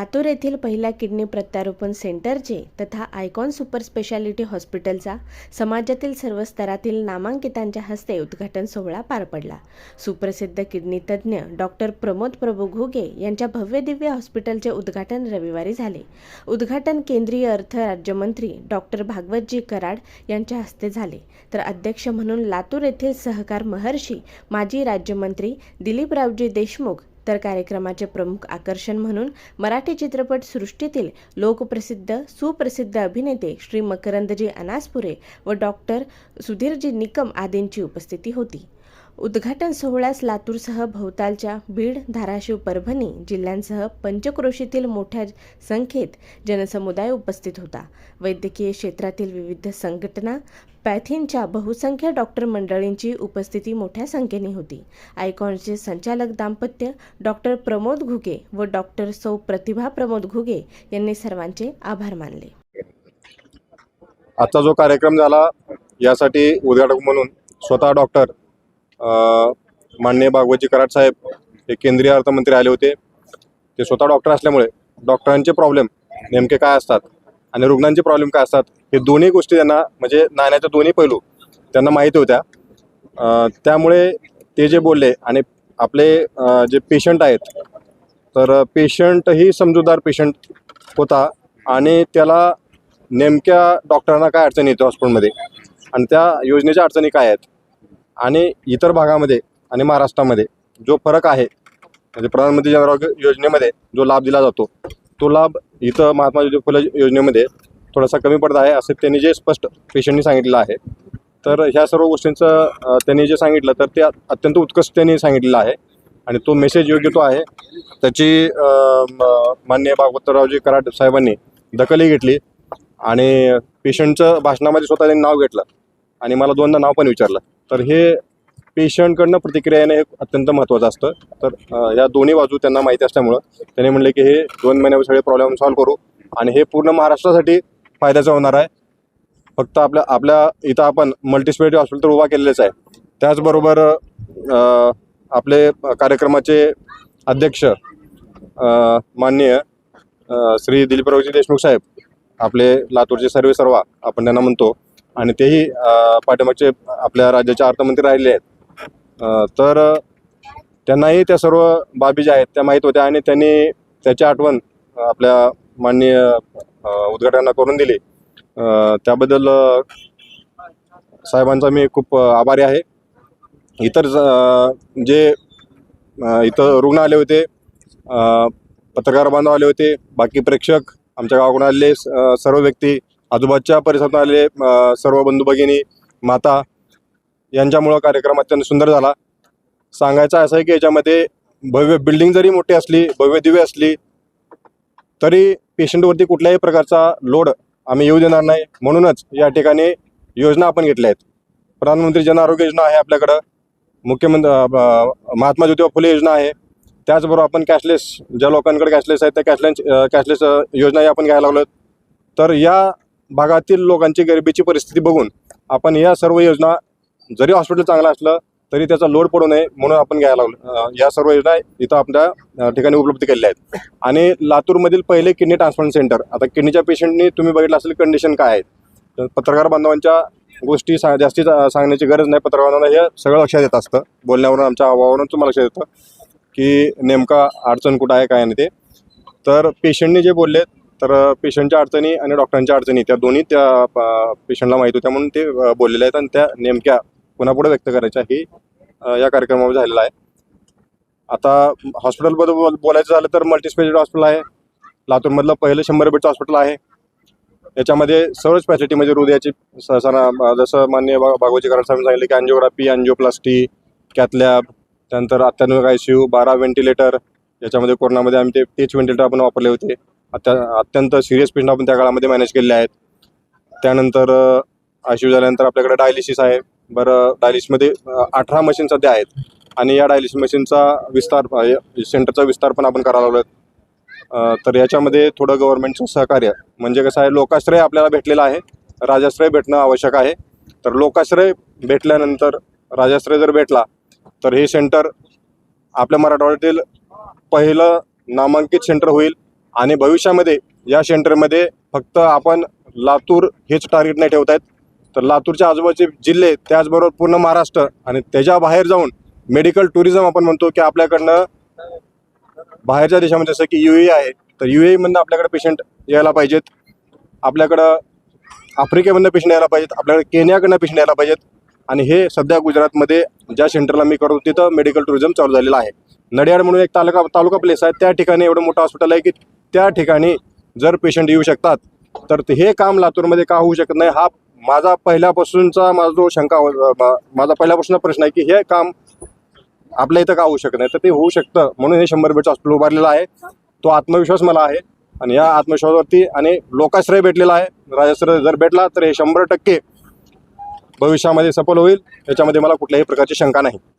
लातूर येथील पहिल्या किडनी प्रत्यारोपण सेंटरचे तथा आयकॉन सुपर स्पेशालिटी हॉस्पिटलचा समाजातील सर्व स्तरातील नामांकितांच्या हस्ते उद्घाटन सोहळा पार पडला. सुप्रसिद्ध किडनी तज्ज्ञ डॉक्टर प्रमोद प्रभू घुगे यांच्या भव्य दिव्य हॉस्पिटलचे उद्घाटन रविवारी झाले. उद्घाटन केंद्रीय अर्थ राज्यमंत्री डॉक्टर भागवतजी कराड यांच्या हस्ते झाले. तर अध्यक्ष म्हणून लातूर येथील सहकार महर्षी माजी राज्यमंत्री दिलीपरावजी देशमुख तर कार्यक्रमाचे प्रमुख आकर्षण म्हणून मराठी चित्रपट सृष्टीतील लोकप्रसिद्ध सुप्रसिद्ध अभिनेते श्री मकरंदजी अनासपुरे व डॉक्टर सुधीरजी निकम आदींची उपस्थिती होती. उद्घाटन सोहळ्यास लातूरसह भोवतालच्या बीड धाराशिव परभणी जिल्ह्यांसह पंचक्रोशीतील मोठ्या संख्येत जनसमुदाय उपस्थित होता. वैद्यकीय क्षेत्रातील विविध संघटना पॅथिनच्या बहुसंख्य डॉक्टर मंडळींची उपस्थिती मोठ्या संख्येने होती. आयकॉनचे संचालक दाम्पत्य डॉक्टर प्रमोद घुगे व डॉक्टर सौ प्रतिभा प्रमोद घुगे यांनी सर्वांचे आभार मानले. आजचा जो कार्यक्रम झाला यासाठी उद्घाटक म्हणून स्वतः डॉक्टर माननीय भागवतजी कराड साहेब हे केंद्रीय अर्थमंत्री आले होते. ते स्वतः डॉक्टर असल्यामुळे डॉक्टरांचे प्रॉब्लेम नेमके काय असतात आणि रुग्णांचे प्रॉब्लेम काय असतात हे दोन्ही गोष्टी त्यांना म्हणजे नाण्याच्या दोन्ही पैलू त्यांना माहिती होत्या. त्यामुळे ते जे बोलले आणि आपले जे पेशंट आहेत तर पेशंटही समजूतदार पेशंट होता आणि त्याला नेमक्या डॉक्टरांना काय अडचणी येते हॉस्पिटलमध्ये आणि त्या योजनेच्या अडचणी काय आहेत आणि इतर भागामध्ये आणि महाराष्ट्रामध्ये जो फरक आहे म्हणजे प्रधानमंत्री जन आरोग्य योजनेमध्ये जो लाभ दिला जातो तो लाभ इथं महात्मा ज्योती फुले योजनेमध्ये थोडासा कमी पडत आहे असं त्यांनी जे स्पष्ट पेशंटनी सांगितलेलं आहे. तर ह्या सर्व गोष्टींचं त्यांनी जे सांगितलं तर ते अत्यंत उत्कृष्ट त्यांनी सांगितलेलं आहे. आणि तो मेसेज योग्य तो आहे. त्याची मान्य माननीय भागवतरावजी कराड साहेबांनी दखलही घेतली आणि पेशंटचं भाषणामध्ये स्वतः त्यांनी नाव घेतलं. आणि मला दोनदा नाव पण विचारलं. तर हे पेशंटकडनं प्रतिक्रिया येणं हे अत्यंत महत्त्वाचं असतं. तर या दोन्ही बाजू त्यांना माहिती असल्यामुळं त्यांनी म्हणले की हे दोन महिन्यावर सगळे प्रॉब्लेम सॉल्व्ह करू आणि हे पूर्ण महाराष्ट्रासाठी फायद्याचं होणार आहे. फक्त आपल्या आपल्या इथं आपण मल्टीस्पेलिटी हॉस्पिटल तर उभा केलेलेच आहे. त्याचबरोबर आपले कार्यक्रमाचे अध्यक्ष माननीय श्री दिलीपरावजी देशमुख साहेब आपले लातूरचे सर्वे सर्वा आपण त्यांना म्हणतो आणि तेही पाठिंबाचे पाठीमागचे आपल्या राज्याचे अर्थमंत्री राहिले आहेत. तर त्यांनाही त्या सर्व बाबी ज्या आहेत त्या माहीत होत्या आणि त्यांनी त्याची आठवण आपल्या माननीय उद्घाटनांना करून दिली. त्याबद्दल साहेबांचा मी खूप आभारी आहे. इतर ज- जे इथं रुग्ण आले होते पत्रकार बांधव आले होते बाकी प्रेक्षक आमच्या गावाकडून आलेले सर्व व्यक्ती आजूबाजूच्या परिसरातून आलेले सर्व बंधू भगिनी माता यांच्यामुळं कार्यक्रम अत्यंत सुंदर झाला. सांगायचं असं आहे की याच्यामध्ये भव्य बिल्डिंग जरी मोठी असली भव्य दिव्य असली तरी पेशंटवरती कुठल्याही प्रकारचा लोड आम्ही येऊ देणार नाही. म्हणूनच या ठिकाणी योजना आपण घेतल्या आहेत. प्रधानमंत्री जन आरोग्य योजना आहे आपल्याकडं. मुख्यमंत्री महात्मा ज्योतिबा फुले योजना आहे. त्याचबरोबर आपण कॅशलेस ज्या लोकांकडे कॅशलेस आहेत त्या कॅशलेस कॅशलेस योजनाही आपण घ्यायला लागलो तर या भागातील लोकांची गरिबीची परिस्थिती बघून आपण या सर्व योजना जरी हॉस्पिटल चांगलं असलं तरी त्याचा लोड पडू नये म्हणून आपण घ्यायला लागलो या सर्व योजना इथं आपल्या ठिकाणी उपलब्ध केलेल्या आहेत. आणि लातूरमधील पहिले किडनी ट्रान्सप्लांट सेंटर आता किडनीच्या पेशंटनी तुम्ही बघितलं असेल कंडिशन काय आहे तर पत्रकार बांधवांच्या गोष्टी सा जास्ती सांगण्याची गरज नाही. पत्रकार बांधवांना हे सगळं लक्षात येत असतं. बोलण्यावरून आमच्या अभावावरून तुम्हाला लक्षात येतं की नेमका अडचण कुठं आहे काय नाही ते. तर पेशंटने जे बोलले तर पेशंटच्या अडचणी आणि डॉक्टरांच्या अडचणी त्या दोन्ही त्या पेशंटला माहीत होत्या म्हणून ते बोललेले आहेत आणि त्या नेमक्या पुन्हा व्यक्त करायच्या ही या कार्यक्रमामध्ये झालेलं आहे. आता हॉस्पिटलबद्दल बोल बोलायचं झालं तर मल्टीस्पेशलिटी हॉस्पिटल आहे. लातूरमधलं पहिलं शंभर बेडचं हॉस्पिटल आहे. याच्यामध्ये सर्वच स्पॅसिलिटी म्हणजे हृदयाची स- जसं मान्य बा बागोजी कराड साहेब सांगितलं की अँजिओग्राफी अँजिओप्लास्टी कॅथलॅब त्यानंतर अत्याधुनिक आय सी यू बारा व्हेंटिलेटर याच्यामध्ये कोरोनामध्ये आम्ही ते तेच व्हेंटिलेटर आपण वापरले होते. अत्या अत्यंत सिरियस पेशंट आपण त्या काळामध्ये मॅनेज केलेले आहेत. त्यानंतर आय झाल्यानंतर आपल्याकडे डायलिसिस आहे. बरं डायलिसिसमध्ये अठरा मशीन सध्या आहेत. आणि या डायलिसिस मशीनचा विस्तार सेंटरचा विस्तार पण आपण करायला लागलो तर याच्यामध्ये थोडं गव्हर्नमेंटचं सहकार्य. म्हणजे कसं आहे लोकाश्रय आपल्याला भेटलेला आहे. राजाश्रय भेटणं आवश्यक आहे. तर लोकाश्रय भेटल्यानंतर राजाश्रय जर भेटला तर हे सेंटर आपल्या मराठवाड्यातील पहिलं नामांकित सेंटर होईल. आणि भविष्यामध्ये या सेंटरमध्ये फक्त आपण लातूर हेच टार्गेट नाही ठेवत आहेत तर लातूरच्या आजूबाजूचे जिल्हे त्याचबरोबर पूर्ण महाराष्ट्र आणि त्याच्या बाहेर जाऊन मेडिकल टुरिझम आपण म्हणतो की आपल्याकडनं बाहेरच्या देशामध्ये जसं की यू ए आहे तर यू एमधनं आपल्याकडे पेशंट यायला पाहिजेत. आपल्याकडं आफ्रिकेमधनं पेशंट यायला पाहिजेत. आपल्याकडे केनियाकडनं पेशंट यायला पाहिजेत. आणि हे सध्या गुजरातमध्ये ज्या सेंटरला मी करतो तिथं मेडिकल टुरिझम चालू झालेलं आहे. नडियाड म्हणून एक तालुका तालुका प्लेस आहे. त्या ठिकाणी एवढं मोठं हॉस्पिटल आहे की त्या ठिकाणी जर पेशंट येऊ शकतात तर ते हे काम लातूरमध्ये का होऊ शकत नाही? हा माझा पहिल्यापासूनचा माझा जो शंका माझा पहिल्यापासून प्रश्न आहे की हे काम आपल्या इथं का होऊ शकत नाही? तर ते होऊ शकतं. म्हणून हे शंभर बेडचं हॉस्पिटल उभारलेलं आहे. तो आत्मविश्वास मला आहे. आणि या आत्मविश्वासावरती आणि लोकाश्रय भेटलेला आहे. राजाश्रय जर भेटला तर हे शंभर टक्के भविष्यामध्ये सफल होईल. याच्यामध्ये मला कुठल्याही प्रकारची शंका नाही.